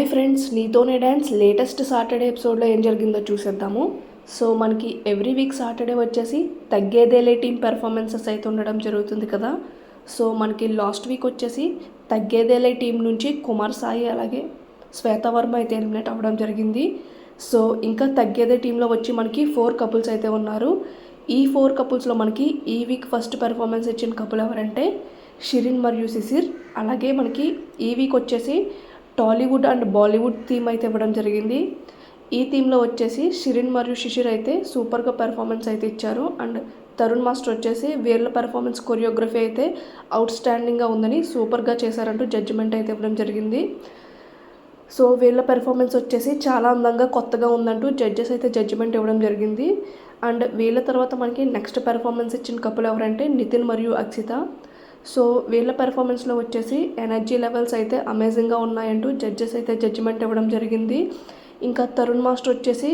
Hi friends నీతోనే dance latest Saturday ఎపిసోడ్లో ఏం జరిగిందో చూసేద్దాము. సో మనకి ఎవ్రీ వీక్ సాటర్డే వచ్చేసి తగ్గేదేలే టీం పెర్ఫార్మెన్సెస్ అయితే ఉండడం జరుగుతుంది కదా. సో మనకి లాస్ట్ వీక్ వచ్చేసి తగ్గేదేలే టీం నుంచి కుమార్ సాయి అలాగే శ్వేతవర్మ అయితే ఎలిమినేట్ అవ్వడం జరిగింది. సో ఇంకా తగ్గేదే టీంలో వచ్చి మనకి ఫోర్ కపుల్స్ అయితే ఉన్నారు. ఈ ఫోర్ కపుల్స్లో మనకి ఈ వీక్ ఫస్ట్ పెర్ఫార్మెన్స్ ఇచ్చిన కపుల్ ఎవరంటే షిరిన్ మరియు సిసిర్ అలాగే మనకి ఈ వీక్ వచ్చేసి టాలీవుడ్ అండ్ బాలీవుడ్ థీమ్ అయితే ఇవ్వడం జరిగింది. ఈ థీమ్లో వచ్చేసి షిరిన్ మరియు శిశిర్ అయితే సూపర్గా పెర్ఫార్మెన్స్ అయితే ఇచ్చారు. అండ్ తరుణ్ మాస్టర్ వచ్చేసి వీళ్ళ పెర్ఫార్మెన్స్ కొరియోగ్రఫీ అయితే అవుట్ స్టాండింగ్గా ఉందని సూపర్గా చేశారంటూ జడ్జిమెంట్ అయితే ఇవ్వడం జరిగింది. సో వీళ్ళ పెర్ఫార్మెన్స్ వచ్చేసి చాలా అందంగా కొత్తగా ఉందంటూ జడ్జెస్ అయితే జడ్జిమెంట్ ఇవ్వడం జరిగింది. అండ్ వీళ్ళ తర్వాత మనకి నెక్స్ట్ పెర్ఫార్మెన్స్ ఇచ్చిన కపుల్ ఎవరంటే నితిన్ మరియు అక్షిత. సో వీళ్ళ పెర్ఫార్మెన్స్లో వచ్చేసి ఎనర్జీ లెవెల్స్ అయితే అమేజింగ్గా ఉన్నాయంటూ జడ్జెస్ అయితే జడ్జిమెంట్ ఇవ్వడం జరిగింది. ఇంకా తరుణ్ మాస్టర్ వచ్చేసి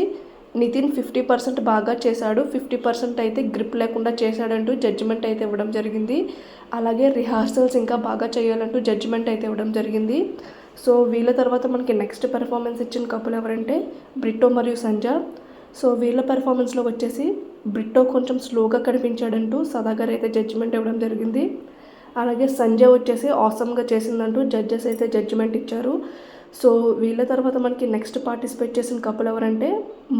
నితిన్ ఫిఫ్టీ పర్సెంట్ బాగా చేశాడు. ఫిఫ్టీ పర్సెంట్ అయితే గ్రిప్ లేకుండా చేశాడంటూ జడ్జిమెంట్ అయితే ఇవ్వడం జరిగింది. అలాగే రిహార్సల్స్ ఇంకా బాగా చేయాలంటూ జడ్జిమెంట్ అయితే ఇవ్వడం జరిగింది. సో వీళ్ళ తర్వాత మనకి నెక్స్ట్ పెర్ఫార్మెన్స్ ఇచ్చిన కపుల్ ఎవరంటే బ్రిట్టో మరియు సంజ సో వీళ్ళ పెర్ఫార్మెన్స్లో వచ్చేసి బ్రిట్టో కొంచెం స్లోగా కనిపించాడంటూ సదాగర్ అయితే జడ్జిమెంట్ ఇవ్వడం జరిగింది. అలాగే సంజయ్ వచ్చేసి ఆసమ్గా చేసిందంటూ జడ్జెస్ అయితే జడ్జిమెంట్ ఇచ్చారు. సో వీళ్ళ తర్వాత మనకి నెక్స్ట్ పార్టిసిపేట్ చేసిన కపుల్ ఎవరంటే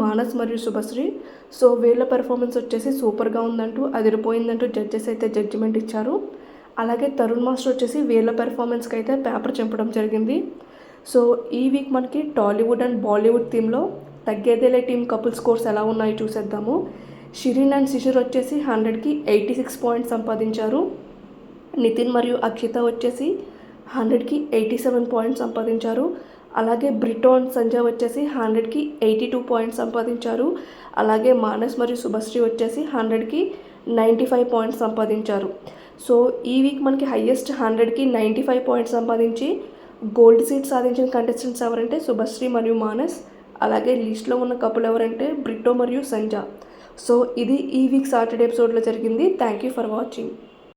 మానస్ మరియు శుభశ్రీ. సో వీళ్ళ పెర్ఫార్మెన్స్ వచ్చేసి సూపర్గా ఉందంటూ అదిరిపోయిందంటూ జడ్జెస్ అయితే జడ్జిమెంట్ ఇచ్చారు. అలాగే తరుణ్ మాస్టర్ వచ్చేసి వీళ్ళ పెర్ఫార్మెన్స్కి అయితే పేపర్ చంపడం జరిగింది. సో ఈ వీక్ మనకి టాలీవుడ్ అండ్ బాలీవుడ్ థీమ్లో తగ్గేదేలే టీమ్ కపుల్ స్కోర్స్ ఎలా ఉన్నాయో చూసేద్దాము. షిరిన్ అండ్ శిషిర్ వచ్చేసి హండ్రెడ్కి ఎయిటీ సిక్స్ పాయింట్స్ సంపాదించారు. నితిన్ మరియు అక్షిత వచ్చేసి హండ్రెడ్కి ఎయిటీ సెవెన్ పాయింట్స్ సంపాదించారు. అలాగే బ్రిటో సంజయ్ వచ్చేసి హండ్రెడ్కి ఎయిటీ టూ పాయింట్స్ సంపాదించారు. అలాగే మానస్ మరియు శుభశ్రీ వచ్చేసి హండ్రెడ్కి నైంటీ ఫైవ్ పాయింట్స్ సంపాదించారు. సో ఈ వీక్ మనకి హయ్యెస్ట్ హండ్రెడ్కి నైంటీ ఫైవ్ పాయింట్స్ సంపాదించి గోల్డ్ సీట్ సాధించిన కంటెస్టెంట్స్ ఎవరంటే శుభశ్రీ మరియు మానస్. అలాగే లిస్ట్లో ఉన్న కపుల్ ఎవరంటే బ్రిటో మరియు సంజ సో ఇది ఈ వీక్ సాటర్డే ఎపిసోడ్లో జరిగింది. Thank you for watching.